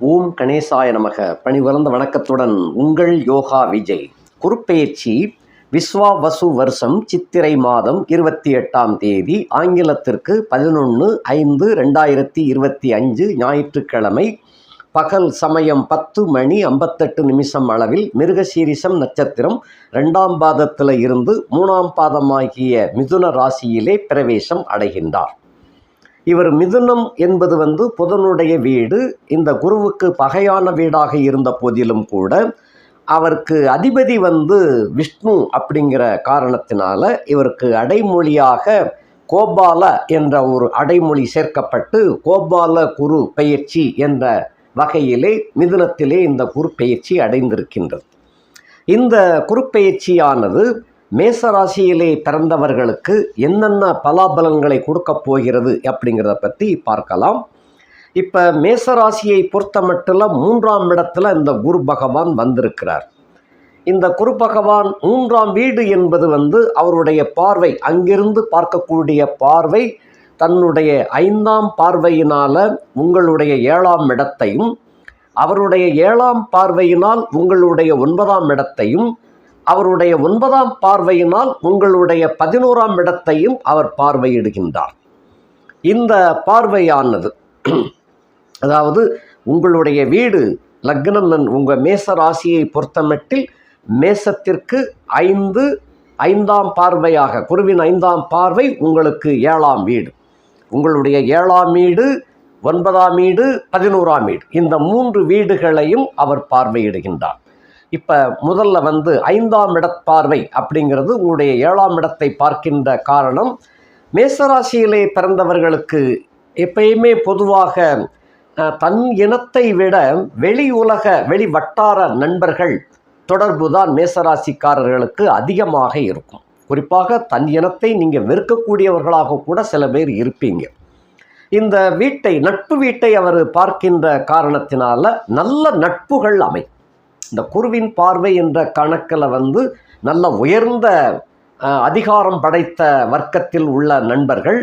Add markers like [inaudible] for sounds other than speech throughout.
ஓம் கணேசாய நமக. பணிவறந்த வணக்கத்துடன் உங்கள் யோகா விஜய். குறுப்பெயர்ச்சி விஸ்வா வசு வருஷம் சித்திரை மாதம் இருபத்தி எட்டாம் தேதி ஆங்கிலத்திற்கு பதினொன்று ஐந்து ரெண்டாயிரத்தி இருபத்தி அஞ்சு ஞாயிற்றுக்கிழமை பகல் சமயம் பத்து மணி ஐம்பத்தெட்டு நிமிஷம் அளவில் மிருகசீரிசம் நட்சத்திரம் ரெண்டாம் பாதத்தில் இருந்து மூணாம் பாதமாகிய மிதுன ராசியிலே பிரவேசம் அடைகின்றார். இவர் மிதுனம் என்பது வந்து புதனுடைய வீடு. இந்த குருவுக்கு பகையான வீடாக இருந்த போதிலும் கூட அவருக்கு அதிபதி வந்து விஷ்ணு அப்படிங்கிற காரணத்தினால இவருக்கு அடைமொழியாக கோபால என்ற ஒரு அடைமொழி சேர்க்கப்பட்டு கோபால குரு பயிற்சி என்ற வகையிலே மிதுனத்திலே இந்த குரு பயிற்சி அடைந்திருக்கின்றது. இந்த குருப்பெயர்ச்சியானது மேச ராசியிலே பிறந்தவர்களுக்கு என்னென்ன பலாபலன்களை கொடுக்கப் போகிறது அப்படிங்கிறத பற்றி பார்க்கலாம். இப்போ மேசராசியை பொறுத்த மட்டும் மூன்றாம் இடத்துல இந்த குரு பகவான் வந்திருக்கிறார். இந்த குரு பகவான் மூன்றாம் வீடு என்பது வந்து அவருடைய பார்வை அங்கிருந்து பார்க்கக்கூடிய பார்வை தன்னுடைய ஐந்தாம் பார்வையினால் உங்களுடைய ஏழாம் இடத்தையும் அவருடைய ஏழாம் பார்வையினால் உங்களுடைய ஒன்பதாம் இடத்தையும் அவருடைய ஒன்பதாம் பார்வையினால் உங்களுடைய பதினோராம் இடத்தையும் அவர் பார்வையிடுகின்றார். இந்த பார்வையானது [clears throat] அதாவது உங்களுடைய வீடு லக்னம் உங்கள் மேச ராசியை பொறுத்தமட்டில் மேசத்திற்கு ஐந்து ஐந்தாம் பார்வையாக குருவின் ஐந்தாம் பார்வை உங்களுக்கு ஏழாம் வீடு. உங்களுடைய ஏழாம் வீடு ஒன்பதாம் வீடு பதினோராம் வீடு. இந்த மூன்று வீடுகளையும் அவர் பார்வையிடுகின்றார். இப்போ முதல்ல வந்து ஐந்தாம் இடப்பார்வை அப்படிங்கிறது உங்களுடைய ஏழாம் இடத்தை பார்க்கின்ற காரணம். மேசராசியிலே பிறந்தவர்களுக்கு எப்பயுமே பொதுவாக தன் இனத்தை விட வெளி உலக வெளி வட்டார நண்பர்கள் தொடர்பு தான் மேசராசிக்காரர்களுக்கு அதிகமாக இருக்கும். குறிப்பாக தன் இனத்தை நீங்கள் வெறுக்கக்கூடியவர்களாக கூட சில பேர் இருப்பீங்க. இந்த வீட்டை நட்பு வீட்டை அவர் பார்க்கின்ற காரணத்தினால நல்ல நட்புகள் அமைக்கும் இந்த குருவின் பார்வை என்ற கணக்கில் வந்து நல்ல உயர்ந்த அதிகாரம் படைத்த வர்க்கத்தில் உள்ள நண்பர்கள்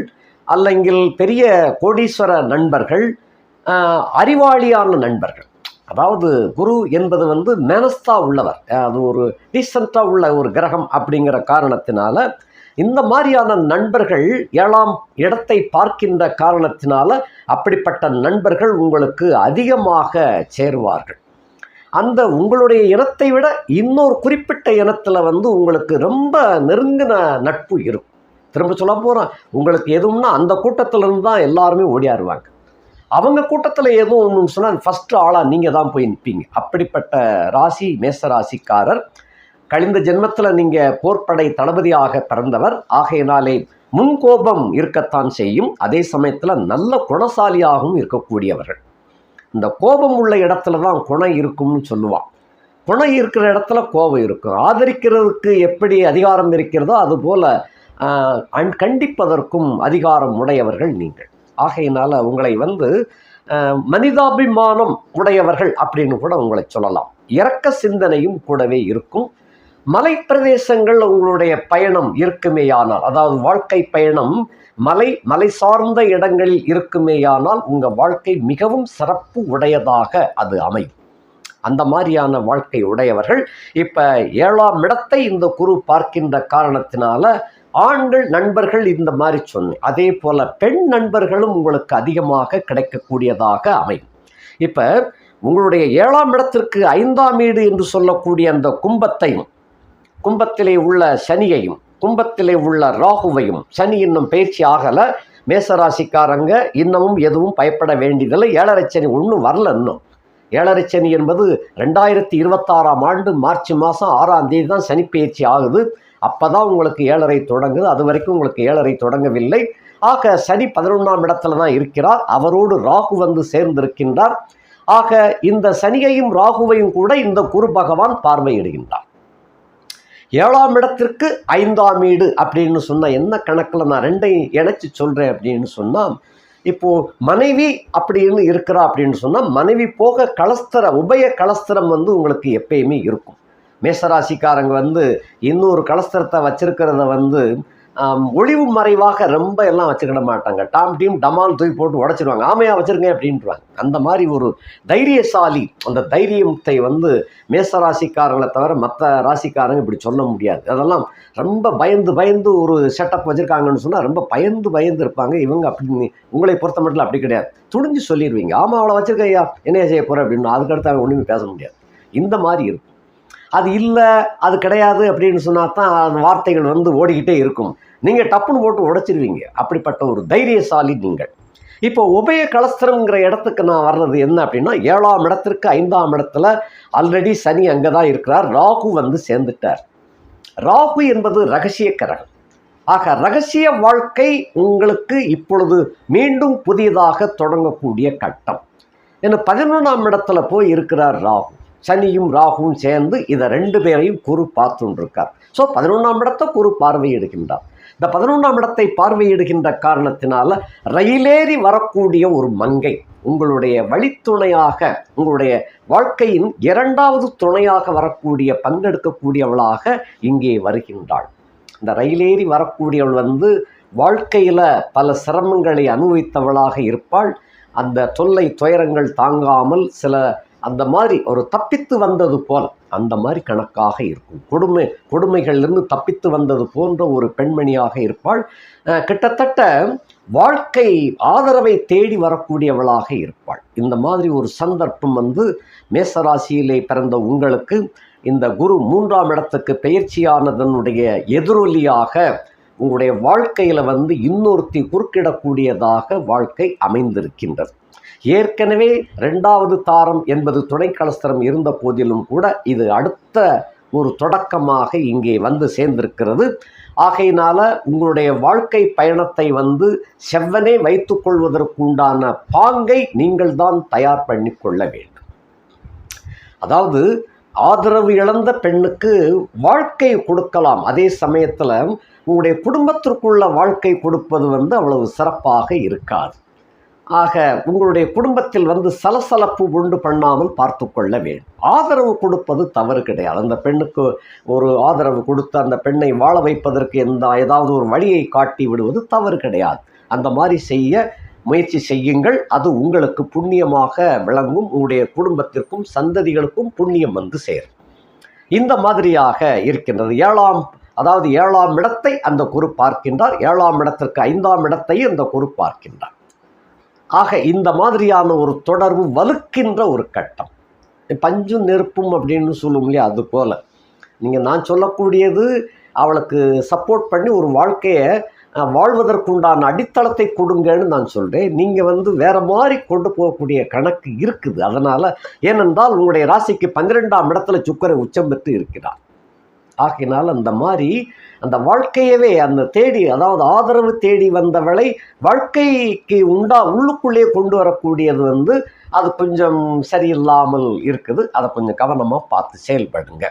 அல்லங்கில் பெரிய கோடீஸ்வர நண்பர்கள் அறிவாளியான நண்பர்கள். அதாவது குரு என்பது வந்து மெனஸ்தா உள்ளவர். அது ஒரு டீசெண்டாக உள்ள ஒரு கிரகம் அப்படிங்கிற காரணத்தினால இந்த மாதிரியான நண்பர்கள் ஏழாம் இடத்தை பார்க்கின்ற காரணத்தினால அப்படிப்பட்ட நண்பர்கள் உங்களுக்கு அதிகமாக சேருவார்கள். அந்த உங்களுடைய இனத்தை விட இன்னொரு குறிப்பிட்ட இனத்தில் வந்து உங்களுக்கு ரொம்ப நெருங்கின நட்பு இருக்கும். திரும்ப சொல்ல போகிறோம் உங்களுக்கு எதுவும்னா அந்த கூட்டத்திலிருந்து தான் எல்லாருமே ஓடியாருவாங்க அவங்க கூட்டத்தில் எதுவும் ஒன்று சொன்னால் ஃபஸ்ட்டு ஆளாக நீங்கள் தான் போய் நிற்பீங்க அப்படிப்பட்ட ராசி மேச ராசிக்காரர் கழிந்த ஜென்மத்தில் நீங்கள் போர்ப்படை தளபதியாக பிறந்தவர். ஆகையினாலே முன்கோபம் இருக்கத்தான் செய்யும். அதே சமயத்தில் நல்ல குணசாலியாகவும் இருக்கக்கூடியவர்கள். இந்த கோபம் உள்ள இடத்துல தான் குணம் இருக்கும்னு சொல்லுவான் குணம் இருக்கிற இடத்துல கோபம் இருக்கும். ஆதரிக்கிறதுக்கு எப்படி அதிகாரம் இருக்கிறதோ அதுபோல் கண்டிப்பதற்கும் அதிகாரம் உடையவர்கள் நீங்கள். ஆகையினால் உங்களை வந்து மனிதாபிமானம் உடையவர்கள் அப்படின்னு கூட உங்களை சொல்லலாம். இறக்க சிந்தனையும் கூடவே இருக்கும். மலை பிரதேசங்கள் உங்களுடைய பயணம் இருக்குமேயானால் அதாவது வாழ்க்கை பயணம் மலை மலை சார்ந்த இடங்களில் இருக்குமேயானால் உங்கள் வாழ்க்கை மிகவும் சிறப்பு உடையதாக அது அமையும். அந்த மாதிரியான வாழ்க்கை உடையவர்கள் இப்போ ஏழாம் இடத்தை இந்த குரு பார்க்கின்ற காரணத்தினால ஆண்கள் நண்பர்கள் இந்த மாதிரி சொன்னேன். அதே போல் பெண் நண்பர்களும் உங்களுக்கு அதிகமாக கிடைக்கக்கூடியதாக அமையும். இப்போ உங்களுடைய ஏழாம் இடத்திற்கு ஐந்தாம் வீடு என்று சொல்லக்கூடிய அந்த கும்பத்தையும் கும்பத்திலே உள்ள சனியையும் கும்பத்திலே உள்ள ராகுவையும் சனி இன்னும் பயிற்சி ஆகலை. மேசராசிக்காரங்க இன்னமும் எதுவும் பயப்பட வேண்டியதில்லை ஏழரை சனி ஒன்றும் வரல இன்னும். ஏழரை சனி என்பது ரெண்டாயிரத்தி இருபத்தாறாம் ஆண்டு மார்ச் மாதம் ஆறாம் தேதி தான் சனி பயிற்சி ஆகுது. அப்போ தான் உங்களுக்கு ஏழரை தொடங்குது. அது வரைக்கும் உங்களுக்கு ஏழரை தொடங்கவில்லை. ஆக சனி பதினொன்றாம் இடத்துல தான் இருக்கிறார். அவரோடு ராகு வந்து சேர்ந்திருக்கின்றார். ஆக இந்த சனியையும் ராகுவையும் கூட இந்த குரு பகவான் பார்வையிடுகின்றார். ஏழாம் இடத்திற்கு ஐந்தாம் வீடு அப்படின்னு சொன்னால் என்ன கணக்கில் நான் ரெண்டையும் இணைச்சி சொல்கிறேன் அப்படின்னு சொன்னால் இப்போது மனைவி அப்படின்னு இருக்கிறா அப்படின்னு சொன்னால் மனைவி போக கலஸ்தர உபய கலஸ்தரம் வந்து உங்களுக்கு எப்பயுமே இருக்கும். மேசராசிக்காரங்க வந்து இன்னொரு கலஸ்தரத்தை வச்சிருக்கிறத வந்து ஒளிவு மறைவாக ரொம்ப எல்லாம் வச்சுக்கிட மாட்டாங்க. டாம் டீம் டமால் தூக்கி போட்டு உடச்சிடுவாங்க ஆமையாக வச்சுருங்க அப்படின்றாங்க. அந்த மாதிரி ஒரு தைரியசாலி அந்த தைரியத்தை வந்து மேச ராசிக்காரங்களை தவிர மற்ற ராசிக்காரங்க இப்படி சொல்ல முடியாது. அதெல்லாம் ரொம்ப பயந்து பயந்து ஒரு செட்டப் வச்சுருக்காங்கன்னு சொன்னால் ரொம்ப பயந்து பயந்து இருப்பாங்க. இவங்க அப்படி உங்களை பொறுத்த மட்டும் அப்படி கிடையாது. துணிஞ்சு சொல்லிடுவீங்க ஆமாம் அவளை வச்சிருக்க ஐயா என்ன செய்ய போகிற அப்படின்னு அதுக்கடுத்து அவங்க ஒன்றுமே பேச முடியாது. இந்த மாதிரி இருக்கும். அது இல்லை அது கிடையாது அப்படின்னு சொன்னால் தான் அந்த வார்த்தைகள் வந்து ஓடிக்கிட்டே இருக்கும். நீங்கள் டப்புன்னு போட்டு உடைச்சிருவீங்க. அப்படிப்பட்ட ஒரு தைரியசாலி நீங்கள். இப்போ உபய கலஸ்திரம்ங்கிற இடத்துக்கு நான் வர்றது என்ன அப்படின்னா ஏழாம் இடத்திற்கு ஐந்தாம் இடத்துல ஆல்ரெடி சனி அங்கே தான் இருக்கிறார். ராகு வந்து சேர்ந்துட்டார். ராகு என்பது ரகசிய கரகம். ஆக ரகசிய வாழ்க்கை உங்களுக்கு இப்பொழுது மீண்டும் புதியதாக தொடங்கக்கூடிய கட்டம். ஏன்னா பதினொன்றாம் இடத்துல போய் இருக்கிறார் ராகு. சனியும் ராகுவும் சேர்ந்து இதை ரெண்டு பேரையும் குரு பார்த்துருக்கார். ஸோ பதினொன்றாம் இடத்தை குரு பார்வையிடுகின்றார். இந்த பதினொன்றாம் இடத்தை பார்வையிடுகின்ற காரணத்தினால ரயிலேறி வரக்கூடிய ஒரு மங்கை உங்களுடைய வழித்துணையாக உங்களுடைய வாழ்க்கையின் இரண்டாவது துணையாக வரக்கூடிய பங்கெடுக்கக்கூடியவளாக இங்கே வருகின்றாள். இந்த ரயிலேறி வரக்கூடியவள் வந்து வாழ்க்கையில் பல சிரமங்களை அனுபவித்தவளாக இருப்பாள். அந்த தொல்லை துயரங்கள் தாங்காமல் சில அந்த மாதிரி ஒரு தப்பித்து வந்தது போல் அந்த மாதிரி கணக்காக இருக்கும். கொடுமை கொடுமைகளிலிருந்து தப்பித்து வந்தது போன்ற ஒரு பெண்மணியாக இருப்பாள். கிட்டத்தட்ட வாழ்க்கை ஆதரவை தேடி வரக்கூடியவளாக இருப்பாள். இந்த மாதிரி ஒரு சந்தர்ப்பம் வந்து மேசராசியிலே பிறந்த உங்களுக்கு இந்த குரு மூன்றாம் இடத்துக்கு பயிற்சியானதனுடைய எதிரொலியாக உங்களுடைய வாழ்க்கையில் வந்து இன்னொருத்தி குறுக்கிடக்கூடியதாக வாழ்க்கை அமைந்திருக்கின்றது. ஏற்கனவே ரெண்டாவது தாரம் என்பது துணை கலஸ்தரம் இருந்த போதிலும் கூட இது அடுத்த ஒரு தொடக்கமாக இங்கே வந்து சேர்ந்திருக்கிறது. ஆகையினால உங்களுடைய வாழ்க்கை பயணத்தை வந்து செவ்வனே வைத்துக்கொள்வதற்குண்டான பாங்கை நீங்கள் தான் தயார் பண்ணி கொள்ள வேண்டும். அதாவது ஆதரவு இழந்த பெண்ணுக்கு வாழ்க்கை கொடுக்கலாம். அதே சமயத்தில் உங்களுடைய குடும்பத்திற்குள்ள வாழ்க்கை கொடுப்பது வந்து அவ்வளவு சிறப்பாக இருக்காது. ஆக உங்களுடைய குடும்பத்தில் வந்து சலசலப்பு உண்டு பண்ணாமல் பார்த்து கொள்ள வேண்டும். ஆதரவு கொடுப்பது தவறு கிடையாது. அந்த பெண்ணுக்கு ஒரு ஆதரவு கொடுத்து அந்த பெண்ணை வாழ வைப்பதற்கு எந்த ஏதாவது ஒரு வழியை காட்டி விடுவது தவறு கிடையாது. அந்த மாதிரி செய்ய முயற்சி செய்யுங்கள். அது உங்களுக்கு புண்ணியமாக விளங்கும். உங்களுடைய குடும்பத்திற்கும் சந்ததிகளுக்கும் புண்ணியம் வந்து சேரும். இந்த மாதிரியாக இருக்கின்றது. ஏழாம் அதாவது ஏழாம் இடத்தை அந்த குரு பார்க்கின்றார் ஏழாம் இடத்திற்கு ஐந்தாம் இடத்தையும் அந்த குரு பார்க்கின்றார். ஆக இந்த மாதிரியான ஒரு தொடர்பு வலுக்கின்ற ஒரு கட்டம். பஞ்சும் நெருப்பும் அப்படின்னு சொல்லும் இல்லையா அது போல். நீங்கள் நான் சொல்லக்கூடியது அவளுக்கு சப்போர்ட் பண்ணி ஒரு வாழ்க்கையை வாழ்வதற்குண்டான அடித்தளத்தை கொடுங்கன்னு நான் சொல்கிறேன் நீங்கள் வந்து வேறு மாதிரி கொண்டு போகக்கூடிய கணக்கு இருக்குது. அதனால் ஏனென்றால் உங்களுடைய ராசிக்கு பன்னிரெண்டாம் இடத்துல சுக்கரை உச்சம் பெற்று இருக்கிறார். ஆகையினால் அந்த மாதிரி அந்த வாழ்க்கையவே அந்த தேடி அதாவது ஆதரவு தேடி வந்தவளை வாழ்க்கைக்கு உண்டா உள்ளுக்குள்ளே கொண்டு வரக்கூடியது வந்து அது கொஞ்சம் சரியில்லாமல் இருக்குது. அதை கொஞ்சம் கவனமாக பார்த்து செயல்படுங்க.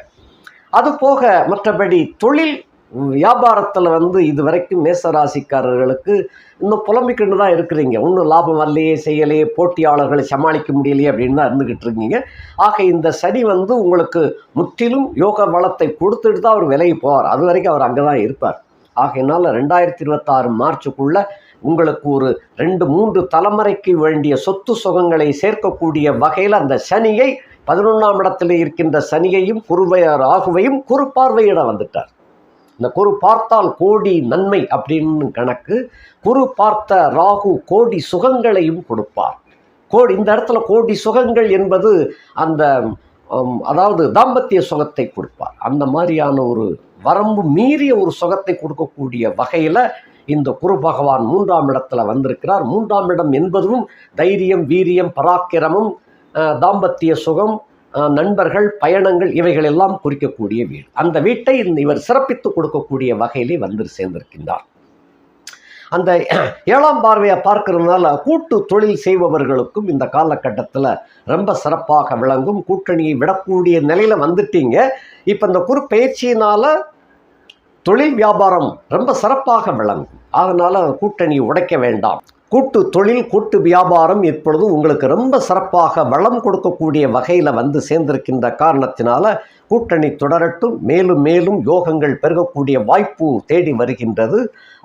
அது போக மற்றபடி தொழில் வியாபாரத்தில் வந்து இது வரைக்கும் மேசராசிக்காரர்களுக்கு இன்னும் புலம்பிக்கிட்டு தான் இருக்கிறீங்க. ஒன்றும் லாபம் வரலையே செய்யலையே போட்டியாளர்களை சமாளிக்க முடியலையே அப்படின்னு தான் இருந்துக்கிட்டு இருக்கீங்க. ஆக இந்த சனி வந்து உங்களுக்கு முற்றிலும் யோக வளத்தை கொடுத்துட்டு தான் அவர் விலகி போவார். அது வரைக்கும் அவர் அங்கே தான் இருப்பார் ஆகையினால ரெண்டாயிரத்தி இருபத்தாறு மார்ச்சுக்குள்ளே உங்களுக்கு ஒரு ரெண்டு மூன்று தலைமுறைக்கு வேண்டிய சொத்து சுகங்களை சேர்க்கக்கூடிய வகையில் அந்த சனியை பதினொன்றாம் இடத்தில் இருக்கின்ற சனியையும் குருவையார் ஆகுவையும் குறு பார்வையிட வந்துட்டார். இந்த குரு பார்த்தால் கோடி நன்மை அப்படின்னு கணக்கு குரு பார்த்த ராகு கோடி சுகங்களையும் கொடுப்பார். கோடி இந்த இடத்துல கோடி சுகங்கள் என்பது அந்த அதாவது தாம்பத்திய சுகத்தை கொடுப்பார். அந்த மாதிரியான ஒரு வரம்பு மீறிய ஒரு சுகத்தை கொடுக்கக்கூடிய வகையில் இந்த குரு பகவான் மூன்றாம் இடத்துல வந்திருக்கிறார். மூன்றாம் இடம் என்பதும் தைரியம் வீரியம் பராக்கிரமம் தாம்பத்திய சுகம் நண்பர்கள் பயணங்கள் இவைகள் எல்லாம் குறிக்கக்கூடிய வீடு. அந்த வீட்டை இவர் சிறப்பித்து கொடுக்கக்கூடிய வகையிலே வந்து சேர்ந்திருக்கின்றார். அந்த ஏழாம் பார்வையை பார்க்கறதுனால கூட்டு தொழில் செய்பவர்களுக்கும் இந்த காலகட்டத்தில் ரொம்ப சிறப்பாக விளங்கும். கூட்டணியை விடக்கூடிய நிலையில் வந்துட்டீங்க. இப்போ இந்த குறுப்பயிற்சியினால் தொழில் வியாபாரம் ரொம்ப சிறப்பாக விளங்கும். அதனால் கூட்டணி உடைக்க வேண்டாம். கூட்டு தொழில் கூட்டு வியாபாரம் இப்பொழுது உங்களுக்கு ரொம்ப சிறப்பாக வளம் கொடுக்கக்கூடிய வகையில் வந்து சேர்ந்திருக்கின்ற காரணத்தினால கூட்டணி தொடரட்டும். மேலும் மேலும் யோகங்கள் பெருகக்கூடிய வாய்ப்பு தேடி வருகின்றது.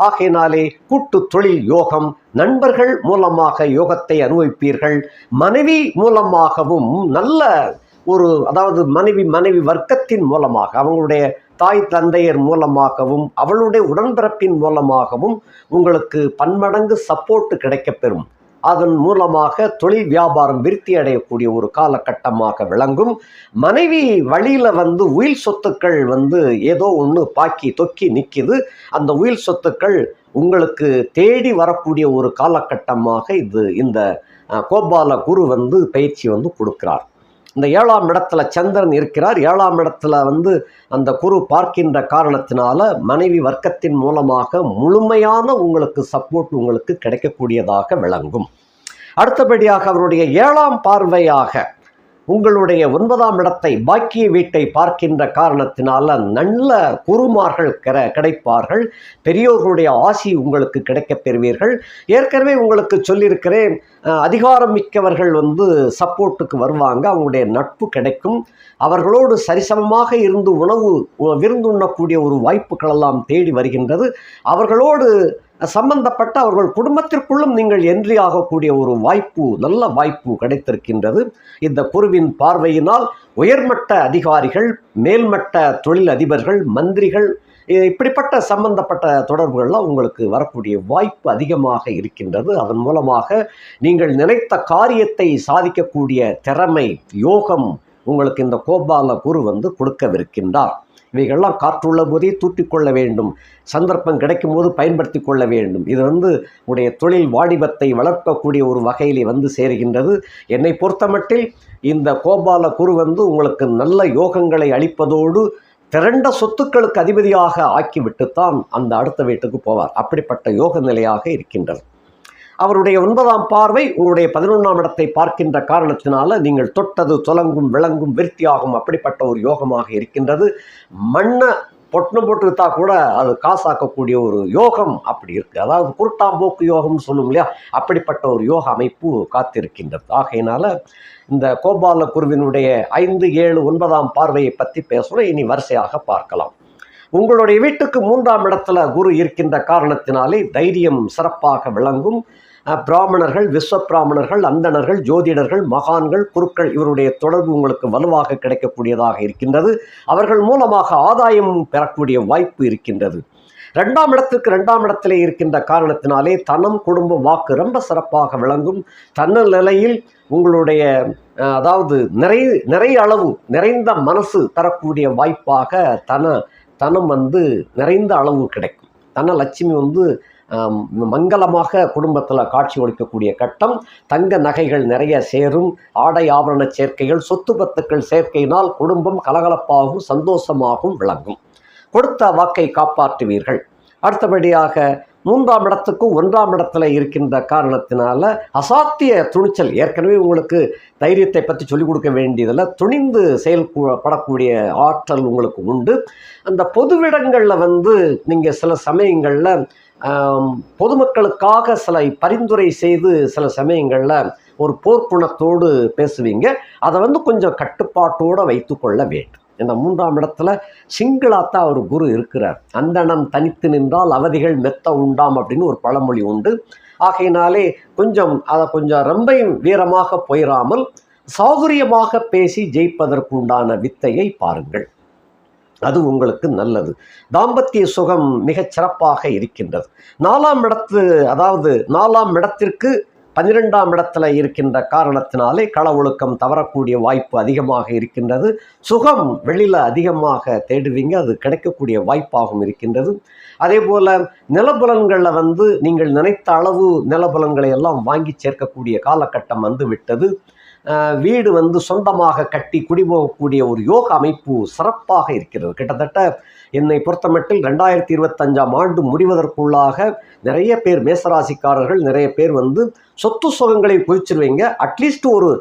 ஆகையினாலே கூட்டு தொழில் யோகம் நண்பர்கள் மூலமாக யோகத்தை அனுபவிப்பீர்கள். மனைவி மூலமாகவும் நல்ல ஒரு அதாவது மனைவி மனைவி வர்க்கத்தின் மூலமாக அவங்களுடைய தாய் தந்தையர் மூலமாகவும் அவளுடைய உடன்பிறப்பின் மூலமாகவும் உங்களுக்கு பன்மடங்கு சப்போர்ட் கிடைக்கப்பெறும். அதன் மூலமாக தொழில் வியாபாரம் விருத்தி அடையக்கூடிய ஒரு காலகட்டமாக விளங்கும். மனைவி வழியில் வந்து உயில் சொத்துக்கள் வந்து ஏதோ ஒன்று பாக்கி தொக்கி நிற்கிது அந்த உயில் சொத்துக்கள் உங்களுக்கு தேடி வரக்கூடிய ஒரு காலகட்டமாக இது இந்த கோபால குரு வந்து பயிற்சி வந்து கொடுக்கிறார். இந்த ஏழாம் இடத்துல சந்திரன் இருக்கிறார். ஏழாம் இடத்துல வந்து அந்த குரு பார்க்கின்ற காரணத்தினால மனைவி வர்க்கத்தின் மூலமாக முழுமையான உங்களுக்கு சப்போர்ட் உங்களுக்கு கிடைக்கக்கூடியதாக விளங்கும். அடுத்தபடியாக அவருடைய ஏழாம் பார்வையாக உங்களுடைய ஒன்பதாம் இடத்தை பாக்கிய வீட்டை பார்க்கின்ற காரணத்தினால நல்ல குருமார்கள் கிர கிடைப்பார்கள். பெரியோர்களுடைய ஆசி உங்களுக்கு கிடைக்கப் பெறுவீர்கள். ஏற்கனவே உங்களுக்கு சொல்லியிருக்கிறேன் அதிகாரம் மிக்கவர்கள் வந்து சப்போர்ட்டுக்கு வருவாங்க அவங்களுடைய நட்பு கிடைக்கும். அவர்களோடு சரிசமமாக இருந்து உணவு விருந்துண்ணக்கூடிய ஒரு வாய்ப்புகளெல்லாம் தேடி வருகின்றது. அவர்களோடு சம்பந்தப்பட்ட அவர்கள் குடும்பத்திற்குள்ளும் நீங்கள் என்றி ஆகக்கூடிய ஒரு வாய்ப்பு நல்ல வாய்ப்பு கிடைத்திருக்கின்றது. இந்த குருவின் பார்வையினால் உயர்மட்ட அதிகாரிகள் மேல்மட்ட தொழில் அதிபர்கள் மந்திரிகள் இப்படிப்பட்ட சம்பந்தப்பட்ட தொடர்புகள்லாம் உங்களுக்கு வரக்கூடிய வாய்ப்பு அதிகமாக இருக்கின்றது. அதன் மூலமாக நீங்கள் நினைத்த காரியத்தை சாதிக்கக்கூடிய திறமை யோகம் உங்களுக்கு இந்த கோபால குரு வந்து கொடுக்கவிருக்கின்றார். இவைகள்லாம் காற்றுள்ள போதே தூற்றிக்கொள்ள வேண்டும். சந்தர்ப்பம் கிடைக்கும் போது பயன்படுத்தி கொள்ள வேண்டும். இது வந்து உடைய தொழில் வாடிபத்தை வளர்க்கக்கூடிய ஒரு வகையிலே வந்து சேருகின்றது. என்னை பொறுத்தமட்டில் இந்த கோபால குரு வந்து உங்களுக்கு நல்ல யோகங்களை அளிப்பதோடு திரண்ட சொத்துக்களுக்கு அதிபதியாக ஆக்கிவிட்டுத்தான் அந்த அடுத்த வீட்டுக்கு போவார். அப்படிப்பட்ட யோக நிலையாக இருக்கின்றது. அவருடைய ஒன்பதாம் பார்வை உங்களுடைய பதினொன்றாம் இடத்தை பார்க்கின்ற காரணத்தினால நீங்கள் தொட்டது தொலங்கும் விளங்கும் விருத்தியாகும் அப்படிப்பட்ட ஒரு யோகமாக இருக்கின்றது. மண்ணை பொட்டணம் போட்டு கூட அது காசாக்கக்கூடிய ஒரு யோகம் அப்படி இருக்குது அதாவது குருட்டாம்போக்கு யோகம்னு சொல்லும் இல்லையா? அப்படிப்பட்ட ஒரு யோக அமைப்பு காத்திருக்கின்றது. ஆகையினால இந்த கோபால குருவினுடைய ஐந்து ஏழு ஒன்பதாம் பார்வையை பற்றி பேசுகிறோம் இனி வரிசையாக பார்க்கலாம். உங்களுடைய வீட்டுக்கு மூன்றாம் இடத்துல குரு இருக்கின்ற காரணத்தினாலே தைரியம் சிறப்பாக விளங்கும். பிராமணர்கள் விஸ்வ பிராமணர்கள் அந்தணர்கள் ஜோதிடர்கள் மகான்கள் குருக்கள் இவருடைய தொடர்பு உங்களுக்கு வலுவாக கிடைக்கக்கூடியதாக இருக்கின்றது. அவர்கள் மூலமாக ஆதாயம் பெறக்கூடிய வாய்ப்பு இருக்கின்றது. ரெண்டாம் இடத்துக்கு ரெண்டாம் இடத்திலே இருக்கின்ற காரணத்தினாலே தனம் குடும்ப வாக்கு ரொம்ப சிறப்பாக விளங்கும். தன்ன நிலையில் உங்களுடைய அதாவது நிறை நிறைய அளவு நிறைந்த மனசு தரக்கூடிய வாய்ப்பாக தன தனம் வந்து நிறைந்த அளவு கிடைக்கும். தன லட்சுமி வந்து மங்களமாக குடும்பத்தில் காட்சி ஒழிக்கக்கூடிய கட்டம். தங்க நகைகள் நிறைய சேரும். ஆடை ஆபரண சேர்க்கைகள் சொத்து பத்துக்கள் சேர்க்கையினால் குடும்பம் கலகலப்பாகவும் சந்தோஷமாகவும் விளங்கும். கொடுத்த வாக்கை காப்பாற்றுவீர்கள். அடுத்தபடியாக மூன்றாம் இடத்துக்கும் ஒன்றாம் இடத்துல இருக்கின்ற காரணத்தினால அசாத்திய துணிச்சல். ஏற்கனவே உங்களுக்கு தைரியத்தை பற்றி சொல்லிக் கொடுக்க வேண்டியதில் துணிந்து செயல்படக்கூடிய ஆற்றல் உங்களுக்கு உண்டு. அந்த பொதுவிடங்களில் வந்து நீங்கள் சில சமயங்களில் பொதுமக்களுக்காக சில பரிந்துரை செய்து சில சமயங்களில் ஒரு போர்க்குணத்தோடு பேசுவீங்க. அதை வந்து கொஞ்சம் கட்டுப்பாட்டோடு வைத்துக்கொள்ள வேண்டும். இந்த மூன்றாம் இடத்துல சிங்களாத்தான் ஒரு குரு இருக்கிறார். அந்தணன் தனித்து நின்றால் அவதிகள் மெத்த உண்டாம் அப்படின்னு ஒரு பழமொழி உண்டு. ஆகையினாலே கொஞ்சம் அதை கொஞ்சம் ரொம்ப வீரமாக போயிடாமல் சௌகரியமாக பேசி ஜெயிப்பதற்குண்டான வித்தையை பாருங்கள். அது உங்களுக்கு நல்லது. தாம்பத்திய சுகம் மிகச் சிறப்பாக இருக்கின்றது. நாலாம் இடத்து அதாவது நாலாம் இடத்திற்கு பன்னிரெண்டாம் இடத்துல இருக்கின்ற காரணத்தினாலே கள ஒழுக்கம் தவறக்கூடிய வாய்ப்பு அதிகமாக இருக்கின்றது. சுகம் வெளியில் அதிகமாக தேடுவீங்க அது கிடைக்கக்கூடிய வாய்ப்பாகவும் இருக்கின்றது. அதே போல் நிலபுலன்களில் வந்து நீங்கள் நினைத்த அளவு நிலபுலன்களை எல்லாம் வாங்கி சேர்க்கக்கூடிய காலகட்டம் வந்து விட்டது வீடு வந்து சொந்தமாக கட்டி குடிபோகக்கூடிய ஒரு யோக அமைப்பு சிறப்பாக இருக்கிறது. கிட்டத்தட்ட என்னை பொறுத்தமட்டில் ரெண்டாயிரத்தி இருபத்தஞ்சாம் ஆண்டு முடிவதற்குள்ளாக நிறைய பேர் மேசராசிக்காரர்கள் நிறைய பேர் வந்து சொத்து சுகங்களை குவிச்சிருவீங்க. அட்லீஸ்ட் ஒரு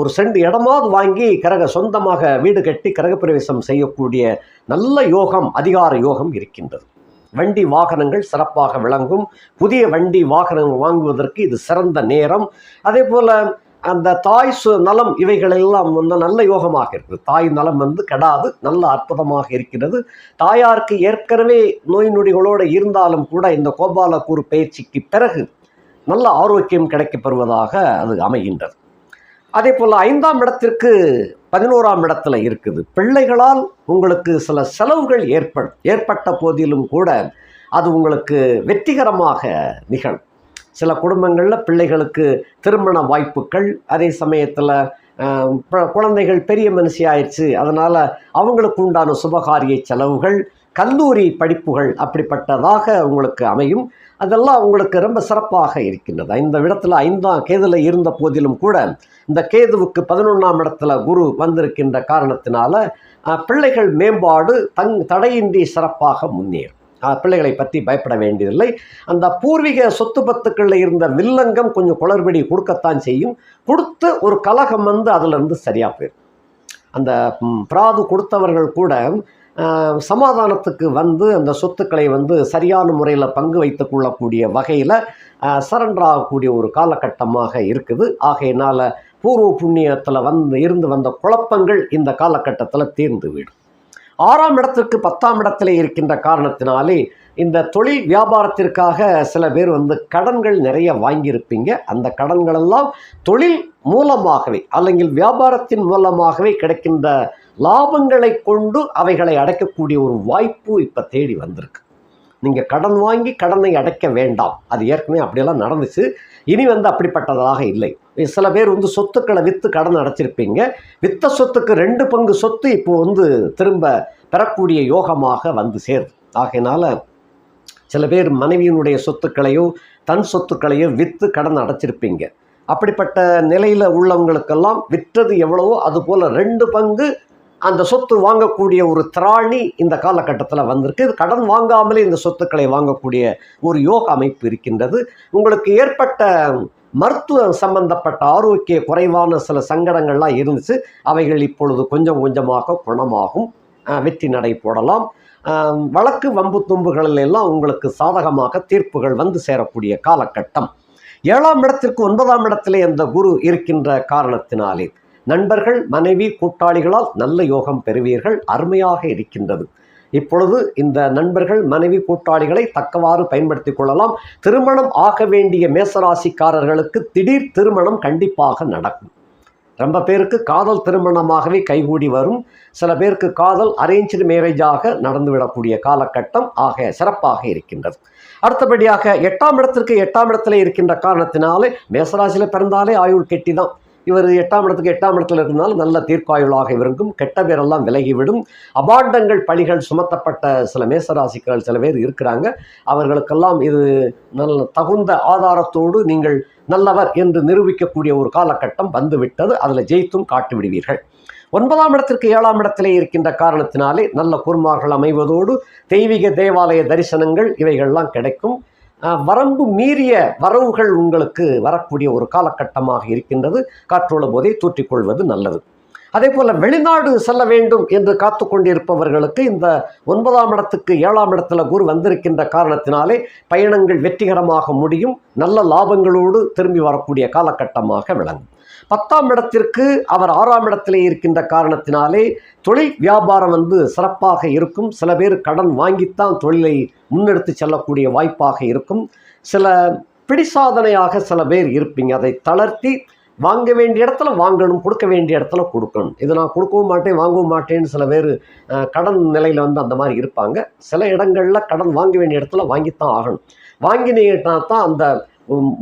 ஒரு செண்டு இடமாவது வாங்கி கரக சொந்தமாக வீடு கட்டி கரகப்பிரவேசம் செய்யக்கூடிய நல்ல யோகம் அதிகார யோகம் இருக்கின்றது. வண்டி வாகனங்கள் சிறப்பாக விளங்கும். புதிய வண்டி வாகனங்கள் வாங்குவதற்கு இது சிறந்த நேரம். அதே போல் அந்த தாய் சு நலம் இவைகளெல்லாம் வந்து நல்ல யோகமாக இருக்குது. தாய் நலம் வந்து கெடாது நல்ல அற்புதமாக இருக்கிறது. தாயாருக்கு ஏற்கனவே நோய் நொடிகளோடு இருந்தாலும் கூட இந்த கோபாலக்கூறு பயிற்சிக்கு பிறகு நல்ல ஆரோக்கியம் கிடைக்கப்பெறுவதாக அது அமைகின்றது. அதே போல் ஐந்தாம் இடத்திற்கு பதினோராம் இடத்துல இருக்குது. பிள்ளைகளால் உங்களுக்கு சில செலவுகள் ஏற்படும் ஏற்பட்ட போதிலும் கூட அது உங்களுக்கு வெற்றிகரமாக நிகழும். சில குடும்பங்களில் பிள்ளைகளுக்கு திருமண வாய்ப்புகள் அதே சமயத்தில் குழந்தைகள் பெரிய மனுஷி ஆயிடுச்சு அதனால் அவங்களுக்கு உண்டான சுபகாரிய செலவுகள் கல்லூரி படிப்புகள் அப்படிப்பட்டதாக உங்களுக்கு அமையும். அதெல்லாம் உங்களுக்கு ரொம்ப சிறப்பாக இருக்கின்றது. இந்த இடத்துல ஐந்தாம் கேதுல இருந்த போதிலும் கூட இந்த கேதுவுக்கு பதினொன்றாம் இடத்துல குரு வந்திருக்கின்ற காரணத்தினால பிள்ளைகள் மேம்பாடு தங் தடையின்றி சிறப்பாக முன்னேறும். பிள்ளைகளை பற்றி பயப்பட வேண்டியதில்லை. அந்த பூர்வீக சொத்து பத்துக்களில் இருந்த வில்லங்கம் கொஞ்சம் குளறுபடி கொடுக்கத்தான் செய்யும். கொடுத்து ஒரு கலகம் வந்து அதிலிருந்து சரியாக போயிடும் அந்த பிராது கொடுத்தவர்கள் கூட சமாதானத்துக்கு வந்து அந்த சொத்துக்களை வந்து சரியான முறையில் பங்கு வைத்து கொள்ளக்கூடிய வகையில் சரண்டராகக்கூடிய ஒரு காலகட்டமாக இருக்குது. ஆகையினால் பூர்வ புண்ணியத்தில் வந்து இருந்து வந்த குழப்பங்கள் இந்த காலகட்டத்தில் தீர்ந்து விடும். ஆறாம் இடத்திற்கு பத்தாம் இடத்துல இருக்கின்ற காரணத்தினாலே இந்த தொழில் வியாபாரத்திற்காக சில பேர் வந்து கடன்கள் நிறைய வாங்கியிருப்பீங்க. அந்த கடன்களெல்லாம் தொழில் மூலமாகவே அல்லங்க வியாபாரத்தின் மூலமாகவே கிடைக்கின்ற லாபங்களை கொண்டு அவைகளை அடைக்கக்கூடிய ஒரு வாய்ப்பு இப்போ தேடி வந்திருக்கு. நீங்கள் கடன் வாங்கி கடனை அடைக்க வேண்டாம். அது ஏற்கனவே அப்படியெல்லாம் நடந்துச்சு. இனி வந்து அப்படிப்பட்டதாக இல்லை. சில பேர் வந்து சொத்துக்களை விற்று கடன் அடைச்சிருப்பீங்க. வித்த சொத்துக்கு ரெண்டு பங்கு சொத்து இப்போ வந்து திரும்ப பெறக்கூடிய யோகமாக வந்து சேருது. ஆகையினால் சில பேர் மனைவியினுடைய சொத்துக்களையோ தன் சொத்துக்களையோ விற்று கடன் அடைச்சிருப்பீங்க. அப்படிப்பட்ட நிலையில் உள்ளவங்களுக்கெல்லாம் விற்றது எவ்வளவோ அதுபோல் ரெண்டு பங்கு அந்த சொத்து வாங்கக்கூடிய ஒரு திராணி இந்த காலகட்டத்தில் வந்திருக்கு. இது கடன் வாங்காமலே இந்த சொத்துக்களை வாங்கக்கூடிய ஒரு யோக அமைப்பு இருக்கின்றது. உங்களுக்கு ஏற்பட்ட மருத்துவ சம்பந்தப்பட்ட ஆரோக்கிய குறைவான சில சங்கடங்கள்லாம் இருந்துச்சு. அவைகள் இப்பொழுது கொஞ்சம் கொஞ்சமாக குணமாகும். வெற்றி நடை போடலாம். வழக்கு வம்பு தும்புகளில் எல்லாம் உங்களுக்கு சாதகமாக தீர்ப்புகள் வந்து சேரக்கூடிய காலகட்டம். ஏழாம் இடத்திற்கு ஒன்பதாம் இடத்திலே அந்த குரு இருக்கின்ற காரணத்தினாலே நண்பர்கள் மனைவி கூட்டாளிகளால் நல்ல யோகம் பெறுவீர்கள் அருமையாக இருக்கின்றது. இப்பொழுது இந்த நண்பர்கள் மனைவி கூட்டாளிகளை தக்கவாறு பயன்படுத்திக் கொள்ளலாம். திருமணம் ஆக வேண்டிய மேசராசிக்காரர்களுக்கு திடீர் திருமணம் கண்டிப்பாக நடக்கும். ரொம்ப பேருக்கு காதல் திருமணமாகவே கைகூடி வரும். சில பேருக்கு காதல் அரேஞ்சு மேரேஜாக நடந்துவிடக்கூடிய காலகட்டம் ஆக சிறப்பாக இருக்கின்றது. அடுத்தபடியாக எட்டாம் இடத்திற்கு எட்டாம் இடத்துல இருக்கின்ற காரணத்தினாலே மேசராசியில் பிறந்தாலே ஆயுள் கெட்டி தான் இவர் எட்டாம் இடத்துக்கு எட்டாம் இடத்துல இருந்தால் நல்ல தீர்க்காயுளாக விருங்கும் கெட்ட பேரெல்லாம் விலகிவிடும். அபாண்டங்கள் பழிகள் சுமத்தப்பட்ட சில மேசராசிகள் சில பேர் இருக்கிறாங்க. அவர்களுக்கெல்லாம் இது நல்ல தகுந்த ஆதாரத்தோடு நீங்கள் நல்லவர் என்று நிரூபிக்கக்கூடிய ஒரு காலகட்டம் வந்துவிட்டது. அதில் ஜெயித்தும் காட்டி விடுவீர்கள் ஒன்பதாம் இடத்திற்கு ஏழாம் இடத்திலே இருக்கின்ற காரணத்தினாலே நல்ல குருமார்கள் அமைவதோடு தெய்வீக தேவாலய தரிசனங்கள் இவைகள்லாம் கிடைக்கும். வரம்பு மீறிய வரவுகள் உங்களுக்கு வரக்கூடிய ஒரு காலகட்டமாக இருக்கின்றது. காற்றுள்ள போதை தூற்றிக்கொள்வது நல்லது. அதே போல் வெளிநாடு செல்ல வேண்டும் என்று காத்து கொண்டிருப்பவர்களுக்கு இந்த ஒன்பதாம் இடத்துக்கு ஏழாம் இடத்துல குரு வந்திருக்கின்ற காரணத்தினாலே பயணங்கள் வெற்றிகரமாக முடியும். நல்ல லாபங்களோடு திரும்பி வரக்கூடிய காலகட்டமாக விளங்கும். பத்தாம் இடத்திற்கு அவர் ஆறாம் இடத்திலே இருக்கின்ற காரணத்தினாலே தொழில் வியாபாரம் வந்து சிறப்பாக இருக்கும். சில பேர் கடன் வாங்கித்தான் தொழிலை முன்னெடுத்து செல்லக்கூடிய வாய்ப்பாக இருக்கும். சில பிடிசாதனையாக சில பேர் இருப்பீங்க. அதை தளர்த்தி வாங்க வேண்டிய இடத்துல வாங்கணும் கொடுக்க வேண்டிய இடத்துல கொடுக்கணும். இது நான் கொடுக்கவும் மாட்டேன் வாங்கவும் மாட்டேன்னு சில பேர் கடன் நிலையில் வந்து அந்த மாதிரி இருப்பாங்க. சில இடங்களில் கடன் வாங்க வேண்டிய இடத்துல வாங்கித்தான் ஆகணும். வாங்கினீங்கன்னா தான் அந்த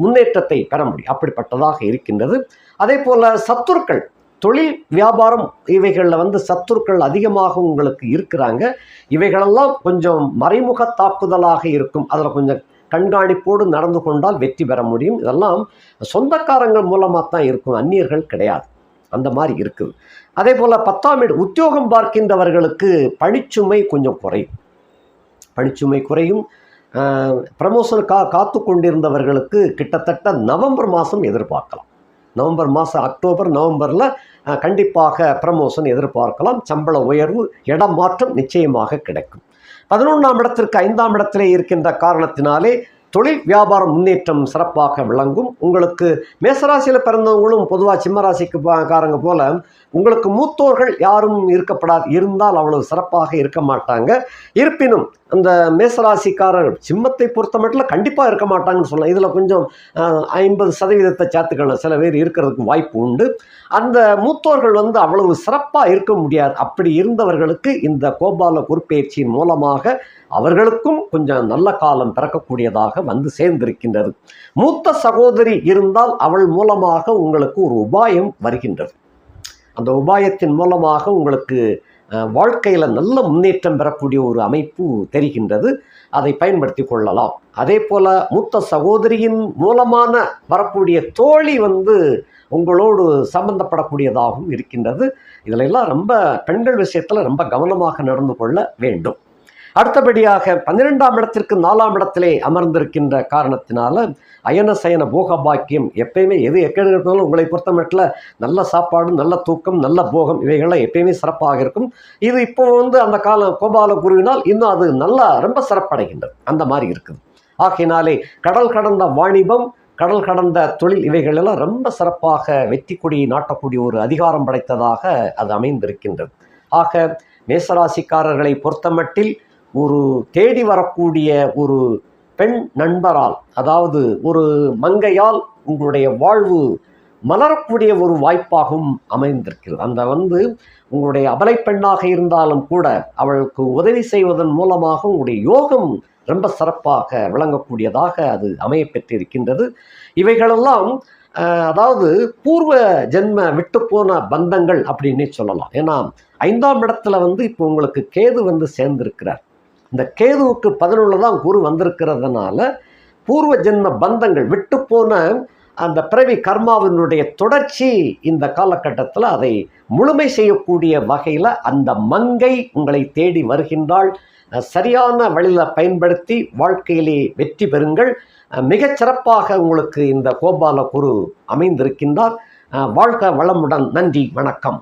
முன்னேற்றத்தை பெற முடியும். அப்படிப்பட்டதாக இருக்கின்றது. அதே போல் சத்துருக்கள் தொழில் வியாபாரம் இவைகளில் வந்து சத்துருக்கள் அதிகமாக உங்களுக்கு இருக்கிறாங்க. இவைகளெல்லாம் கொஞ்சம் மறைமுக தாக்குதலாக இருக்கும். அதில் கொஞ்சம் கண்காணிப்போடு நடந்து கொண்டால் வெற்றி பெற முடியும். இதெல்லாம் சொந்தக்காரங்கள் மூலமாக தான் இருக்கும். அந்நியர்கள் கிடையாது. அந்த மாதிரி இருக்குது. அதே போல் பத்தாம் வீடு உத்தியோகம் பார்க்கின்றவர்களுக்கு பணிச்சுமை கொஞ்சம் குறையும். பணிச்சுமை குறையும். ப்ரமோஷனுக்காக காத்து கொண்டிருந்தவர்களுக்கு கிட்டத்தட்ட நவம்பர் மாதம் எதிர்பார்க்கலாம். நவம்பர் மாதம் அக்டோபர் நவம்பரில் கண்டிப்பாக ப்ரமோஷன் எதிர்பார்க்கலாம். சம்பள உயர்வு இடம் மாற்றம் நிச்சயமாக கிடைக்கும். பதினொன்றாம் இடத்திற்கு ஐந்தாம் இடத்திலே இருக்கின்ற காரணத்தினாலே தொழில் வியாபாரம் முன்னேற்றம் சிறப்பாக விளங்கும். உங்களுக்கு மேசராசியில் பிறந்தவங்களும் பொதுவாக சிம்மராசிக்கு காரங்க போல உங்களுக்கு மூத்தோர்கள் யாரும் இருக்கப்படாது. இருந்தால் அவ்வளவு சிறப்பாக இருக்க மாட்டாங்க. இருப்பினும் அந்த மேசராசிக்காரர் சிம்மத்தை பொறுத்த மட்டும் கண்டிப்பாக இருக்க மாட்டாங்கன்னு சொல்லலாம். இதில் கொஞ்சம் ஐம்பது சதவீதத்தை சேர்த்துக்கணும் சில பேர் இருக்கிறதுக்கு வாய்ப்பு உண்டு. அந்த மூத்தோர்கள் வந்து அவ்வளவு சிறப்பாக இருக்க முடியாது. அப்படி இருந்தவர்களுக்கு இந்த கோபால குறுப்பெயர்ச்சியின் மூலமாக அவர்களுக்கும் கொஞ்சம் நல்ல காலம் பிறக்கக்கூடியதாக வந்து சேர்ந்திருக்கின்றது. மூத்த சகோதரி இருந்தால் அவள் மூலமாக உங்களுக்கு ஒரு உபாயம் வருகின்றது. அந்த உபாயத்தின் மூலமாக உங்களுக்கு வாழ்க்கையில் நல்ல முன்னேற்றம் பெறக்கூடிய ஒரு அமைப்பு தெரிகின்றது. அதை பயன்படுத்தி கொள்ளலாம். அதே போல் மூத்த சகோதரியின் மூலமான வரக்கூடிய தோழி வந்து உங்களோடு சம்பந்தப்படக்கூடியதாகவும் இருக்கின்றது. இதிலெல்லாம் ரொம்ப பெண்கள் விஷயத்தில் ரொம்ப கவனமாக நடந்து கொள்ள வேண்டும். அடுத்தபடியாக பன்னிரெண்டாம் இடத்திற்கு நாலாம் இடத்திலே அமர்ந்திருக்கின்ற காரணத்தினால அயன சயன போக பாக்கியம் எப்பயுமே எது எக்கேடு இருந்தாலும் உங்களை பொறுத்த மட்டில் நல்ல சாப்பாடு நல்ல தூக்கம் நல்ல போகம் இவைகள்லாம் எப்பயுமே சிறப்பாக இருக்கும். இது இப்போ வந்து அந்த கால கோபால குருவினால் இன்னும் அது நல்லா ரொம்ப சிறப்படைகின்றது. அந்த மாதிரி இருக்குது. ஆகையினாலே கடல் கடந்த வாணிபம் கடல் கடந்த தொழில் இவைகள் எல்லாம் ரொம்ப சிறப்பாக வெற்றி கொடியை நாட்டக்கூடிய ஒரு அதிகாரம் படைத்ததாக அது அமைந்திருக்கின்றது. ஆக மேசராசிக்காரர்களை பொறுத்தமட்டில் ஒரு தேடி வரக்கூடிய ஒரு பெண் நண்பரால் அதாவது ஒரு மங்கையால் உங்களுடைய வாழ்வு மலரக்கூடிய ஒரு வாய்ப்பாகவும் அமைந்திருக்கிறது. அந்த வந்து உங்களுடைய அபலை பெண்ணாக இருந்தாலும் கூட அவளுக்கு உதவி செய்வதன் மூலமாக உங்களுடைய யோகம் ரொம்ப சிறப்பாக விளங்கக்கூடியதாக அது அமைய பெற்றிருக்கின்றது. இவைகளெல்லாம் அதாவது பூர்வ ஜென்ம விட்டு போன பந்தங்கள் அப்படின்னே சொல்லலாம். ஏன்னா ஐந்தாம் இடத்துல வந்து இப்போ உங்களுக்கு கேது வந்து சேர்ந்திருக்கிறார். இந்த கேதுவுக்கு பதினொன்று தான் குரு வந்திருக்கிறதுனால பூர்வ ஜென்ம பந்தங்கள் விட்டு போன அந்த பிறவி கர்மாவினுடைய தொடர்ச்சி இந்த காலகட்டத்தில் அதை முழுமை செய்யக்கூடிய வகையில் அந்த மங்கை உங்களை தேடி வருகின்றாள். சரியான வழியில் பயன்படுத்தி வாழ்க்கையிலே வெற்றி பெறுங்கள். மிகச்சிறப்பாக சிறப்பாக உங்களுக்கு இந்த கோபால குரு அமைந்திருக்கின்றார். வாழ்க வளமுடன். நன்றி. வணக்கம்.